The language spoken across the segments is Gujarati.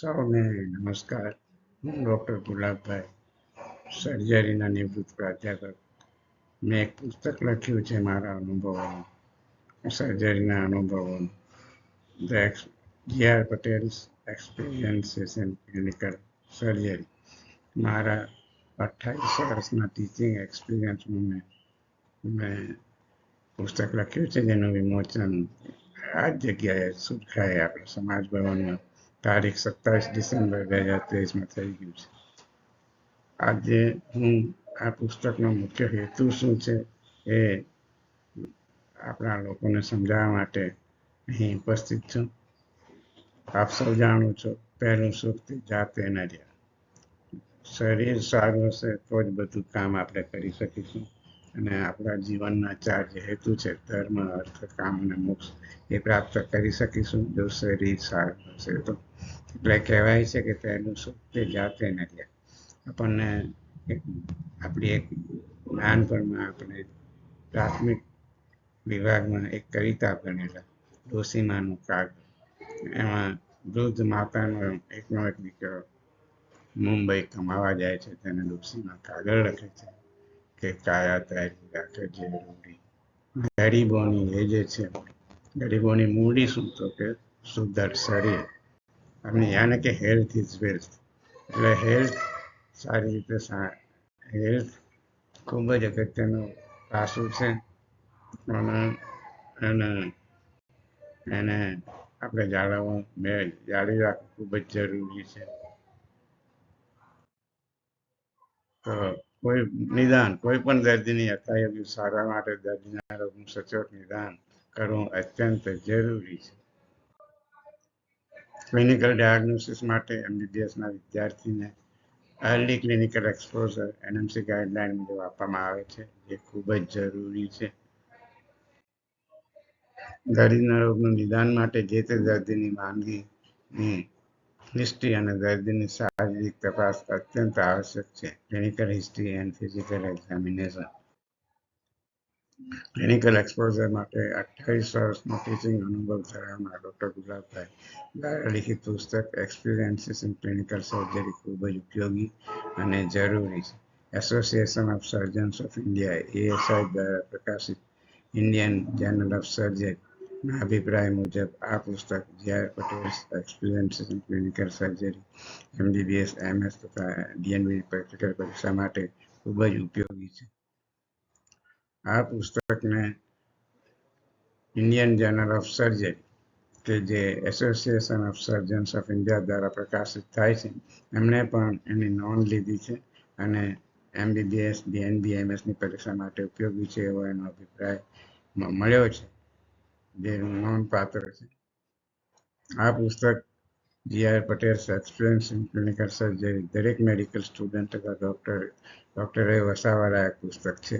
સૌને નમસ્કાર. હું ડૉક્ટર ગુલાબભાઈ સર્જરીના નિવૃત્ત પ્રાધ્યાપક. મેં એક પુસ્તક લખ્યું છે મારા અનુભવોનું, સર્જરીના અનુભવોનું. The G R Patel's experiences in clinical surgery મારા અઠ્ઠાવીસ વર્ષના ટીચિંગ એક્સપિરિયન્સમાં મેં મેં પુસ્તક લખ્યું છે જેનું વિમોચન આ જ જગ્યાએ સુરખાએ આપણે સમાજ ભવનમાં. તારીખ સત્તાવીસ ડિસેમ્બર બે હજાર ત્રેવીસમાં થઈ ગયું છે. આજે હું આ પુસ્તકનો મુખ્ય હેતુ શું છે એ આપણા લોકોને સમજાવવા માટે અહીં ઉપસ્થિત છું. આપ સૌ જાણો છો, પહેલું સુખ જાતે ન રહ્યા. શરીર સારું હશે તો જ બધું કામ આપણે કરી શકીશું. અને આપણા જીવનના ચાર જે હેતુ છે, ધર્મ, અર્થ, કામ અને મોક્ષ, એ પ્રાપ્ત કરી શકીશું. જો શરીર સારું હશે તો. એટલે કહેવાય છે કે તેનું સુખ તે જાતે નથી આપણને આપણી એક નાનપણમાં આપણે પ્રાથમિક વિભાગમાં એક કવિતા ભણેલા, ડોસીમાનું કાગળ એમાં વૃદ્ધ માતાનો એકનો એક દીકરો મુંબઈ કમાવા જાય છે, તેને ડોસીમાં કાગળ લખે છે કે કાયા તારી રાખે જરૂરી ગરીબોની એ જે છે, ગરીબોની મૂડી શું તો કે સુધર શરીર. અને યાને કે હેલ્થ ઇઝ વેલ્થ એટલે હેલ્થ સારી રીતે હેલ્થ ખૂબ જ અગત્યનું પાસું છે. અને એને આપણે જાળવવા, બે, જાળવી રાખવું ખૂબ જ જરૂરી છે. તો કોઈ નિદાન, કોઈ પણ દર્દીની યથાયોગ્ય સારવાર માટે દર્દીના રોગનું સચોટ નિદાન કરવું અત્યંત જરૂરી છે. ક્લિનિકલ ડાયગ્નોસિસ માટે એમબીબીએસના વિદ્યાર્થીને early clinical exposure NMC guideline મુજબ આપવામાં આવે છે, એ ખૂબ જ જરૂરી છે. દર્દીના રોગનું નિદાન માટે જે તે દર્દીની માંદગીની હિસ્ટ્રી અને દર્દીની શારીરિક તપાસ અત્યંત આવશ્યક છે. Clinical history and physical examination clinical exposure માટે અઠ્યાવીસ વર્ષનો ટીચિંગ અનુભવ ધરાવનાર ડૉક્ટર ગુલાબભાઈ દ્વારા લિખિત પુસ્તક એક્સપિરિયન્સીસ ઇન ક્લિનિકલ સર્જરી ખૂબ જ ઉપયોગી અને જરૂરી છે. Association of surgeons of India ASI દ્વારા પ્રકાશિત ઇન્ડિયન જર્નલ ઓફ સર્જરીના અભિપ્રાય મુજબ આ પુસ્તક GR Patel experiences in clinical surgery MBBS MS તથા ડીએનબી પ્રેક્ટિકલ પરીક્ષા માટે ખૂબ જ ઉપયોગી છે. આ પુસ્તકને ઇન્ડિયન જર્નલ ઓફ સર્જરી કે જે association of surgeons of India દ્વારા પ્રકાશિત થાય છે. એમણે પણ એની નોંધ લીધી છે અને એમબીબીએસ ડીએનબી એમએસની પરીક્ષા માટે ઉપયોગી છે એવો એનો અભિપ્રાય મળ્યો છે. જે નોંધપાત્ર છે. આ પુસ્તક GR Patel experience in clinical surgery દરેક મેડિકલ સ્ટુડન્ટ અથવા ડૉક્ટર ડૉક્ટરે એક પુસ્તક છે.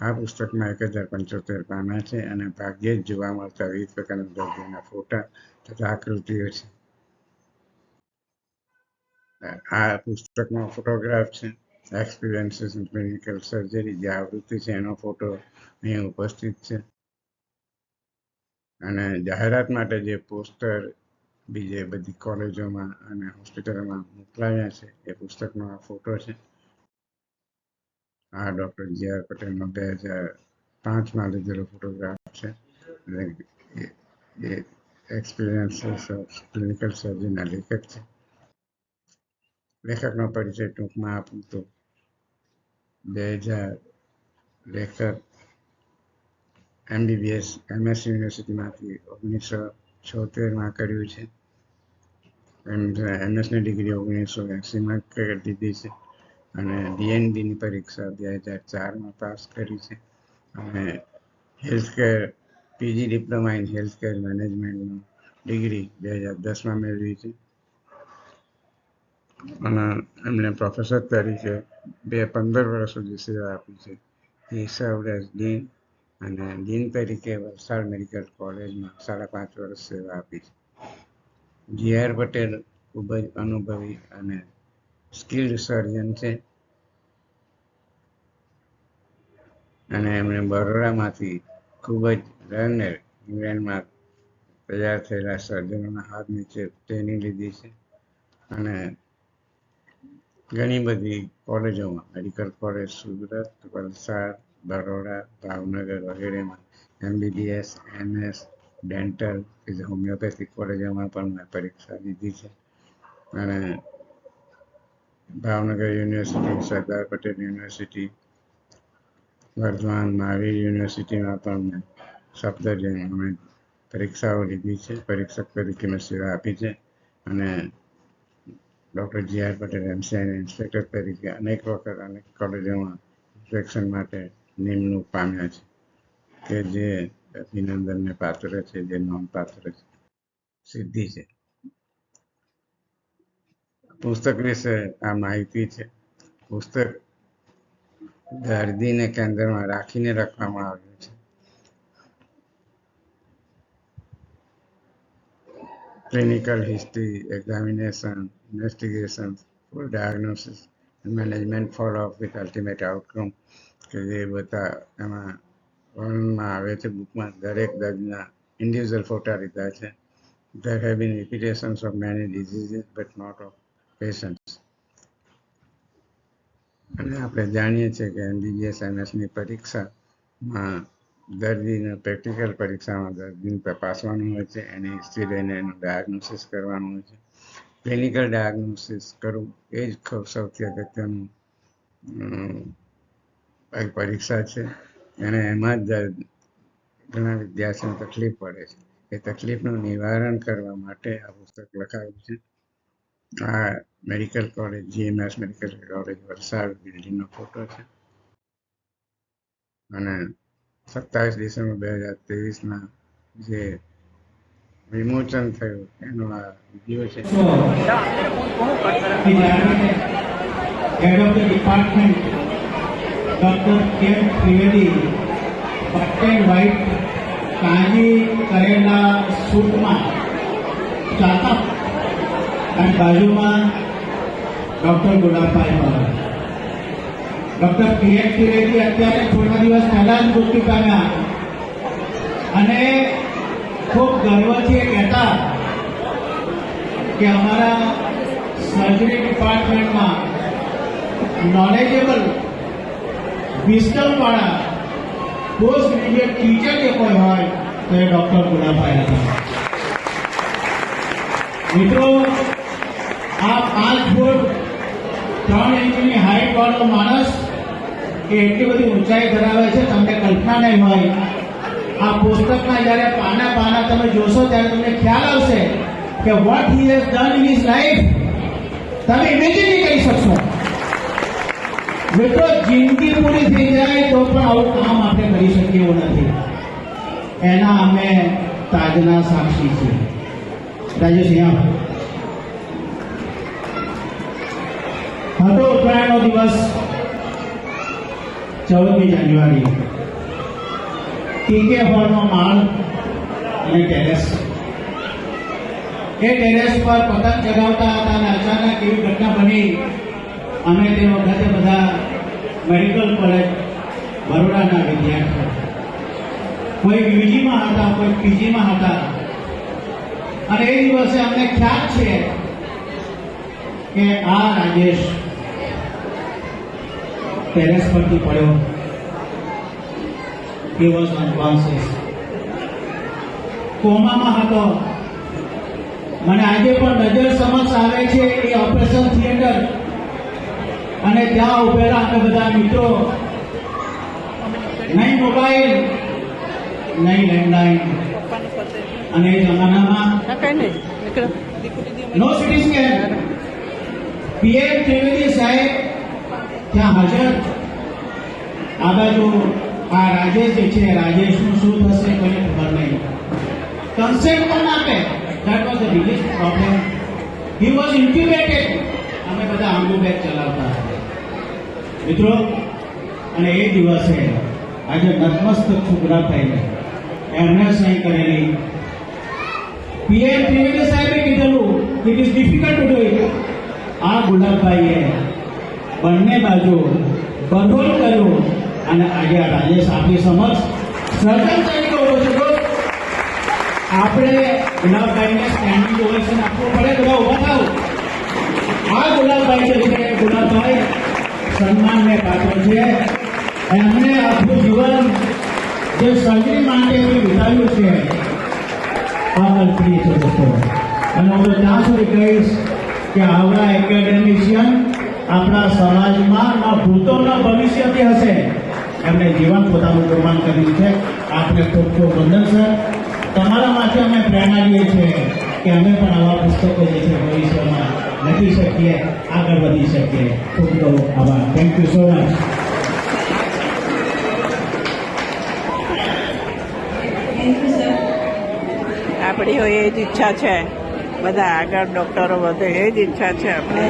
આ પુસ્તકમાં એક હજાર પંચોતેર પાના છે અને ભાગ્યે જ જોવા મળતા વિવિધ પ્રકારના દર્દીઓના ફોટા તથા આકૃતિઓ છે. આ પુસ્તકમાં ફોટોગ્રાફ છે એક્સપિરિયન્સીસ ઇન ક્લિનિકલ સર્જરી જે આવૃત્તિ છે એનો ફોટો અહીં ઉપસ્થિત છે. અને જાહેરાત માટે જે પોસ્ટર બીજે બધી કોલેજોમાં અને હોસ્પિટલોમાં મોકલાવ્યા છે, એ પુસ્તકનો આ ફોટો છે. આ ડૉક્ટર જે આર પટેલનો બે હજાર પાંચમાં લીધેલો ફોટોગ્રાફ છે. એક્સપિરિયન્સીસ ઓફ ક્લિનિકલ સર્જનના લેખક છે. લેખકનો પરિચય ટૂંકમાં આપું તો, બે હજાર લેખક એમબીબીએસ એમએસ યુનિવર્સિટીમાંથી ઓગણીસો છોતેરમાં કર્યું છે. એમ એમએસની ડિગ્રી ઓગણીસો એંસીમાં કરી દીધી છે. અને ડીએનડીની પરીક્ષા બે હજાર ચારમાં પાસ કરી છે. અને healthcare PG diploma in healthcare મેનેજમેન્ટનું degree બે હજાર દસમાં મેળવી છે. અને એમણે પ્રોફેસર તરીકે બે પંદર વર્ષ સુધી સેવા આપી છે. એ સર્વડ એઝ ડીન અને ડીન તરીકે વલસાડ મેડિકલ કોલેજમાં સાડા પાંચ વર્ષ સેવા આપી છે. જી આર પટેલ ખૂબ જ અનુભવી અને સ્કિલ્ડ સર્જન છે. અને એમણે બરોડામાંથી ખૂબ જ લર્નર ઇંગ્લેન્ડમાં તૈયાર થયેલા સર્જનોના હાથ નીચે ટ્રેનિંગ લીધી છે. અને ઘણી બધી કોલેજોમાં, મેડિકલ કોલેજ, સુરત, વલસાડ, બરોડા, ભાવનગર વગેરેમાં એમબીબીએસ, એમએસ, ડેન્ટલ હોમિયોપેથિક કોલેજોમાં પણ મેં પરીક્ષા લીધી છે. અને ભાવનગર યુનિવર્સિટી સરદાર પટેલ યુનિવર્સિટી, વર્ધમાન મહાવીર યુનિવર્સિટીમાં પણ મેં સફદરજંગમાં અમે પરીક્ષાઓ લીધી છે, પરીક્ષક તરીકે મેં સેવા આપી છે અને ડૉક્ટર જી આર પટેલ એમસીઆઈના ઇન્સ્પેક્ટર તરીકે અનેક વખત અનેક કોલેજોમાં ઇન્સ્પેક્શન માટે નિમણૂક પામ્યા છે કે જે અભિનંદનને પાત્ર છે, જે નોંધપાત્ર છે, સિદ્ધિ છે. પુસ્તક વિશે આ માહિતી છે પુસ્તક દર્દીને કેન્દ્રમાં રાખીને લખવામાં આવ્યું છે clinical history, examination, investigation, full diagnosis, and management follow-up with ultimate outcome કે જે બધા એમાં વર્ણનમાં આવે છે બુકમાં દરેક દર્દીના ઇન્ડિવિજ્યુઅલ ફોટા લીધા છે there have been repetitions of many diseases but not of patients અને આપણે જાણીએ છીએ કે એમબીબીએસ એમએસની પરીક્ષામાં દર્દીને પ્રેક્ટિકલ પરીક્ષામાં દર્દીને તપાસવાનું હોય છે, એની હિસ્ટ્રી લઈને એનું ડાયગ્નોસિસ કરવાનું હોય છે. ક્લિનિકલ ડાયગ્નોસિસ કરવું એ જ સૌથી અગત્યનું પરીક્ષા છે. અને એમાં જ ઘણા વિદ્યાર્થીઓને તકલીફ પડે છે. એ તકલીફનું નિવારણ કરવા માટે આ પુસ્તક લખાયું છે. આ medical college GMS medical college Valsad બિલ્ડિંગનો photo છે. અને સત્તાવીસ ડિસેમ્બર બે હજાર ત્રેવીસના જે વિમોચન થયું, એનો આ વીડિયો છે. White કાંજી કરેલા સૂટમાં ચાતક અને બાજુમાં doctor Gulabbhai Maharaj doctor P Trivedi અત્યારે થોડા દિવસ પહેલા જ મૃત્યુ પામ્યા. અને ખૂબ ગર્વથી એ કહેતા કે અમારા સર્જરી ડિપાર્ટમેન્ટમાં નોલેજેબલ વિસ્ટમવાળા પોસ્ટ ગ્રેજ્યુએટ ટીચર જે કોઈ હોય, તો એ ડોક્ટર ગુલાબભાઈ હતા. મિત્રો આ પાંચ ફૂટ ત્રણ ઇંચની હાઈટ વાળો માણસ એ એટલી બધી ઊંચાઈ ધરાવે છે, તમને કલ્પના નહીં હોય. આ પુસ્તકના જ્યારે પાના પાના તમે જોશો, ત્યારે તમને ખ્યાલ આવશે કે what he has done in his life તમે ઇમેજિન નહીં કરી શકશો. મિત્રો, જિંદગી પૂરી થઈ જાય તો પણ આવું કામ આપણે કરી શકીએ એવું નથી. એના અમે તાજના સાક્ષી છીએ. રાજેશ, અહીંયા હતો ઉત્તરાયણનો દિવસ ચૌદમી જાન્યુઆરી. ટીકે હોલનો માળ અને ટેરેસ. એ ટેરેસ પર પતંગ ચગાવતા હતા અને અચાનક એવી ઘટના બની અમે તે વખતે બધા મેડિકલ કોલેજ બરોડાના વિદ્યાર્થીઓ. કોઈ યુજીમાં હતા, કોઈ પીજીમાં હતા. અને એ દિવસે અમને ખ્યાલ છે કે આ રાજેશ ટેરેસ પરથી પડ્યો he was unconscious કોમામાં હતો મને આજે પણ નજર સમક્ષ આવે છે એ ઓપરેશન થિયેટર અને ત્યાં ઉભેલા અમે બધા મિત્રો નહીં મોબાઈલ નહીં લેન્ડલાઈન અને જમાનામાં no CT scan PM Trivedi saheb ત્યાં હાજર. આ બાજુ આ રાજેશ જે છે રાજેશનું શું થશે કોઈને ખબર નહીં. કન્સેન્ટ પણ આપે? That was biggest problem he was incubated અમે બધા આંબુ બેગ ચલાવતા મિત્રો, અને એ દિવસે આજે નતમસ્તક છોકરા થઈને એમને સહી કરેલી પીએમ ત્રિવેદી સાહેબે કીધેલું it is difficult to do it આ ગુલાબભાઈએ બંને બાજુ બરોલ કર્યું અને આજે રાજેશ આપણી સમક્ષ સર્જન તરીકે ઊભો છે આપણે ગુલાબભાઈને સ્ટેન્ડિંગ ઓવેશન આપવું પડે બધા ઊભા થાવ ગુલાબભાઈ જે છે ગુલાબભાઈ સન્માનને પાત્ર છે. એમણે આખું જીવન જે સર્જરી માટે વિતાવ્યું છે અકલ્પનીય છે દોસ્તો. અને હું ત્યાં સુધી કહીશ કે આવડા એકેડેમિશિયન આપણા સમાજમાં ન ભૂતો ન ભવિષ્યથી હશે. એમણે જીવન પોતાનું પ્રમાણ કર્યું છે. આપને ખૂબ ખૂબ વંદન, સર. તમારામાંથી અમે પ્રેરણા લઈએ છીએ કે અમે પણ આવા પુસ્તકો જે છે ભવિષ્યમાં લખી શકીએ, આગળ વધી શકીએ. ખૂબ ખૂબ આભાર. થેન્ક યુ સો મચ આપણી હોય એ જ ઈચ્છા છે. બધા આગળ ડોક્ટરો વધે એ જ ઈચ્છા છે આપણે.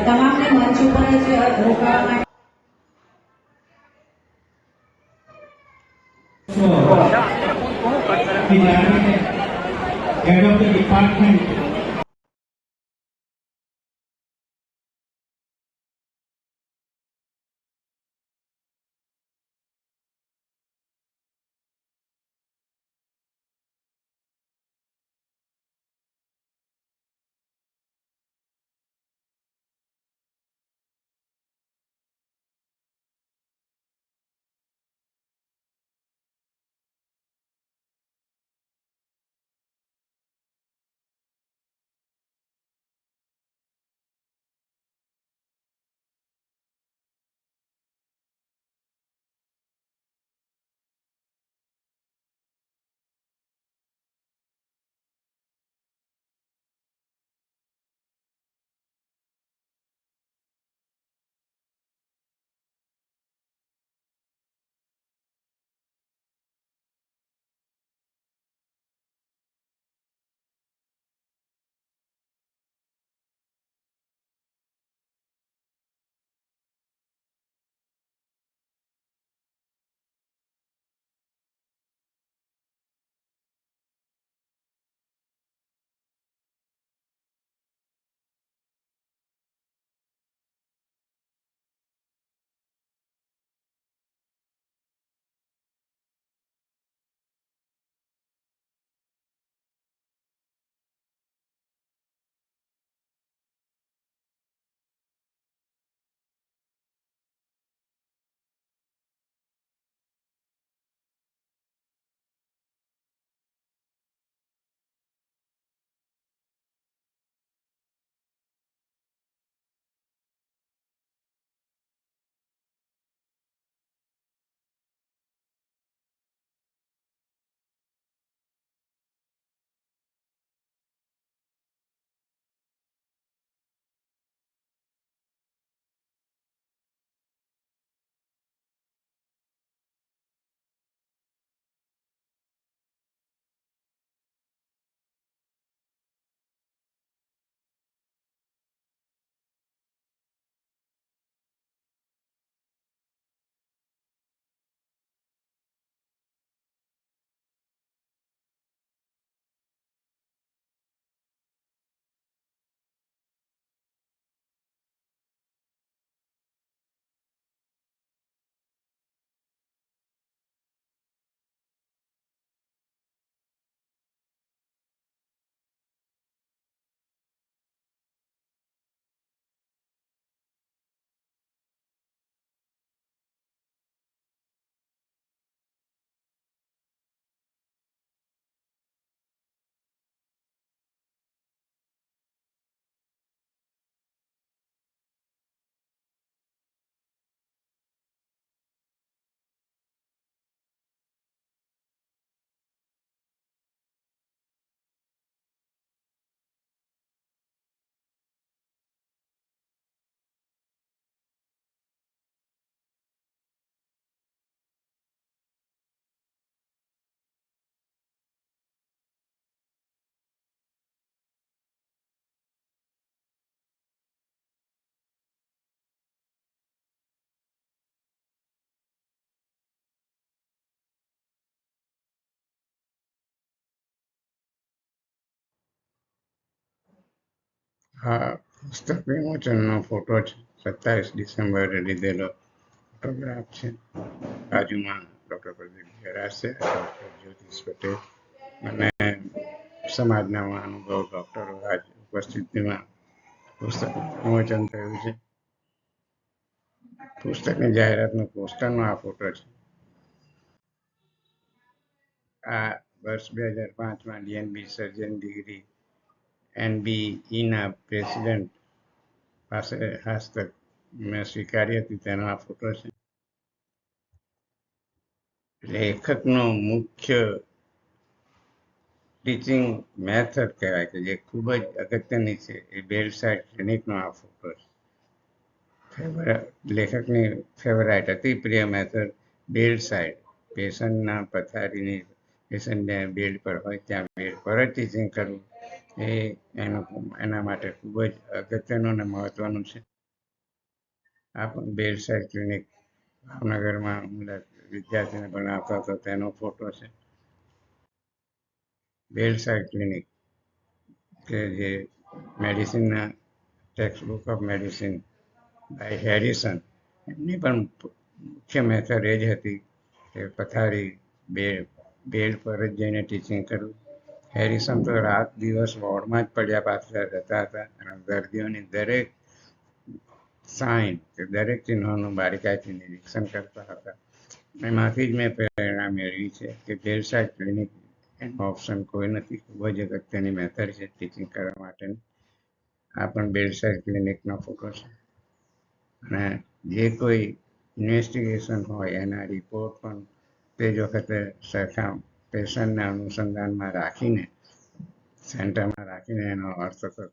આ પુસ્તક વિમોચનનો ફોટો છે. સત્તાવીસ ડિસેમ્બરે લીધેલો ફોટોગ્રાફ છે. બાજુમાં ડૉક્ટર પ્રદીપ ગેરાસ છે. ડૉક્ટર જ્યોતિષ પટેલ અને સમાજના અનુભવ ડૉક્ટરો આજ ઉપસ્થિતિમાં પુસ્તક વિમોચન થયું છે. પુસ્તકની જાહેરાતનો પોસ્ટરનો આ ફોટો છે. આ વર્ષ બે હજાર પાંચમાં ડીએનબી સર્જન ડિગ્રી એનબીઈના પ્રેસિડેન્ટ પાસે હસ્તક મેં સ્વીકારી હતી, તેનો આ ફોટો છે. લેખકનો મુખ્ય ટીચિંગ મેથડ કહેવાય કે જે ખૂબ જ અગત્યની છે, એ બેલ સાઇડ ક્લિનિકનો આ ફોટો છે. લેખકની ફેવરાઇટ અતિ પ્રિય મેથડ બેડ સાઇડ પેશન્ટના પથારીની, પેશન્ટને બેડ પર હોય ત્યાં બેડ પર જ ટીચિંગ કરવું. એ એનું એના માટે ખૂબ જ અગત્યનું અને મહત્ત્વનું છે. આ પણ સાઇડ ક્લિનિક ભાવનગરમાં વિદ્યાર્થીને ભણાવતો હતો, તેનો ફોટો છે. બેરસાઈ ક્લિનિક કે જે મેડિસિનના text book of medicine by Harrison એમની પણ મુખ્ય મેથડ એ જ હતી કે પથારી બે બેડ પર જ જઈને ટીચિંગ કરવું હેરિસન તો રાત દિવસ વોર્ડમાં જ પડ્યા પાછળ રહેતા હતા અને દર્દીઓની દરેક સાઇન કે દરેક ચિહ્નોનું બારીકાઈથી નિરીક્ષણ કરતા હતા. એમાંથી જ મેં પ્રેરણા મેળવી છે કે બેરસાઇડ ક્લિનિક એનો ઓપ્શન કોઈ નથી. ખૂબ જ અગત્યની મેથડ છે ટીચિંગ કરવા માટેની. આ પણ બેરસાઇડ ક્લિનિકનો ફોટો છે. અને જે કોઈ ઇન્વેસ્ટિગેશન હોય એના રિપોર્ટ પણ તે જ વખતે સરખા પેશન્ટને અનુસંધાનમાં રાખીને સેન્ટરમાં રાખીને એનો અર્થ થતો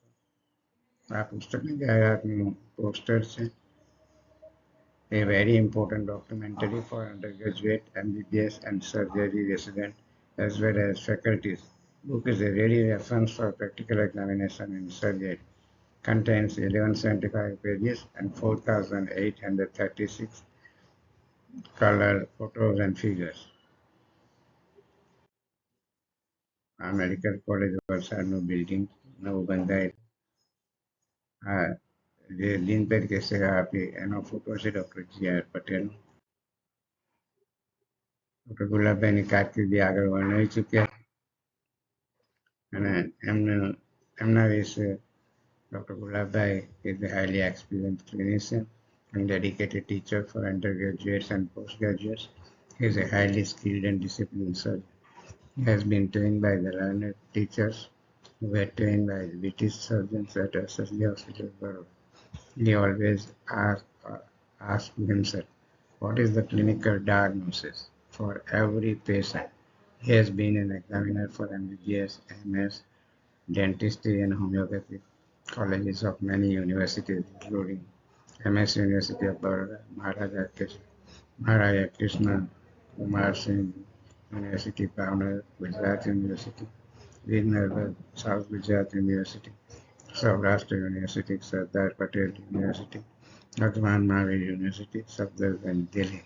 આ પુસ્તકની જાહેરાતનું પોસ્ટર છે a very important documentary for undergraduate MBBS and surgery resident as well as faculties. Book is a ready reference for practical examination in surgery. Contains 1175 pages and 4,836 color photos and figures. આ મેડિકલ કોલેજ વલસાડનું બિલ્ડિંગ નવું બંધાયેલ આ જે દિન તરીકે સેવા આપી એનો ફોટો છે ડૉક્ટર જી આર પટેલનો ડૉક્ટર ગુલાબભાઈની કારકિર્દી આગળ વર્ણવી ચૂક્યા અને એમને એમના વિશે doctor Gulabbhai is a highly experienced clinician and dedicated teacher for undergraduates and postgraduates. He is a highly skilled and disciplined surgeon. He has been trained by the learned teachers who were trained by British surgeons at SSD Hospital. He always asked, uh, asked himself, what is the clinical diagnosis for every patient? He has been an examiner for MBBS, MS, dentistry, and homeopathy colleges of many universities, including MS University of Baroda, Maharaja Krishna Kumar Singh University, Bhavnagar, Gujarat University, Vidnarbar, South Gujarat University, Saurashtra University, Sardar Patel University, Bhagwan Mahavir University, Safdarjung, Delhi.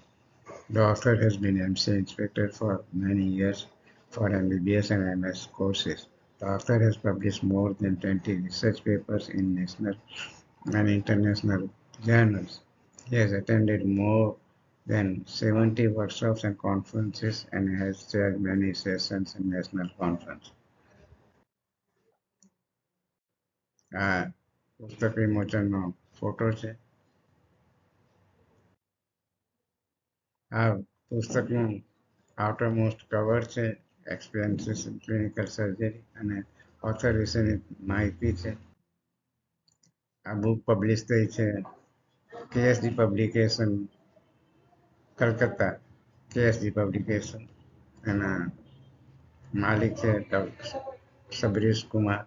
The author has been MC inspector for many years for MBBS and MS courses. The author has published more than 20 research papers in national and international journals. He has attended more than 70 workshops and conferences and has chaired many sessions in national conference. આ પુસ્તક વિમોચનનો ફોટો છે આ પુસ્તકનું આઉટર મોસ્ટ કવર છે એક્સપિરિયન્સીસ ઇન ક્લિનિકલ સર્જરી અને ઓથર વિશેની માહિતી છે આ બુક પબ્લિશ થઈ છે KSD publication Calcutta KSD publication એના માલિક છે સબરીશ કુમાર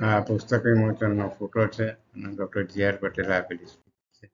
આ પુસ્તક વિમોચનનો ફોટો છે અને ડૉક્ટર જી આર પટેલ આપેલી છે.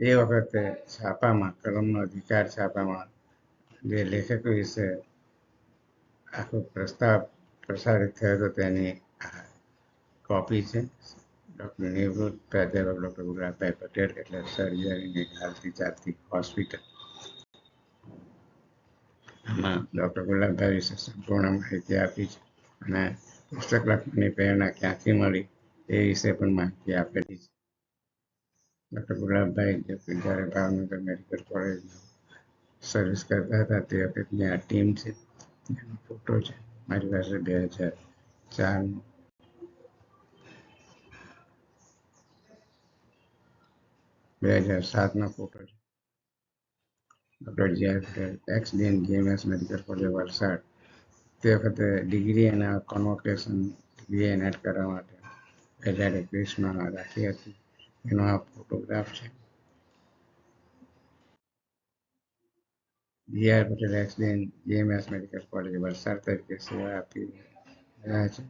એ વખતે છાપામાં, કલમનો અધિકાર છાપામાં જે લેખક વિશે આખો પ્રસ્તાવ પ્રસારિત થયો હતો તેની કોપી છે. ડૉક્ટર નિવૃત્ત પ્રાધ્યાપક ડૉક્ટર ગુલાબભાઈ પટેલ, એટલે સર્જરીની હાલતી ચાલતી હોસ્પિટલ. આમાં ડૉક્ટર ગુલાબભાઈ વિશે સંપૂર્ણ માહિતી આપી છે અને પુસ્તક લખવાની પ્રેરણા ક્યાંથી મળી એ વિશે પણ માહિતી આપેલી છે. ડૉક્ટર ગુલાબભાઈ જે જ્યારે ભાવનગર મેડિકલ કોલેજમાં સર્વિસ કરતા હતા, તે વખતની આ ટીમ છે. એનો ફોટો છે. મારી પાસે બે હજાર ચારનો બે હજાર સાતનો ફોટો છે. Doctor J Patel ex dean GMS medical college Valsad. તે વખતે ડિગ્રી અને કોન્વોકેશન ડિગ્રી એનેટ કરવા માટે બે હજાર એકવીસમાં રાખી હતી. એનો આ ફોટોગ્રાફ છે. B Patel ex dean GMS medical college Valsad તરીકે સેવા આપી રહ્યા છે.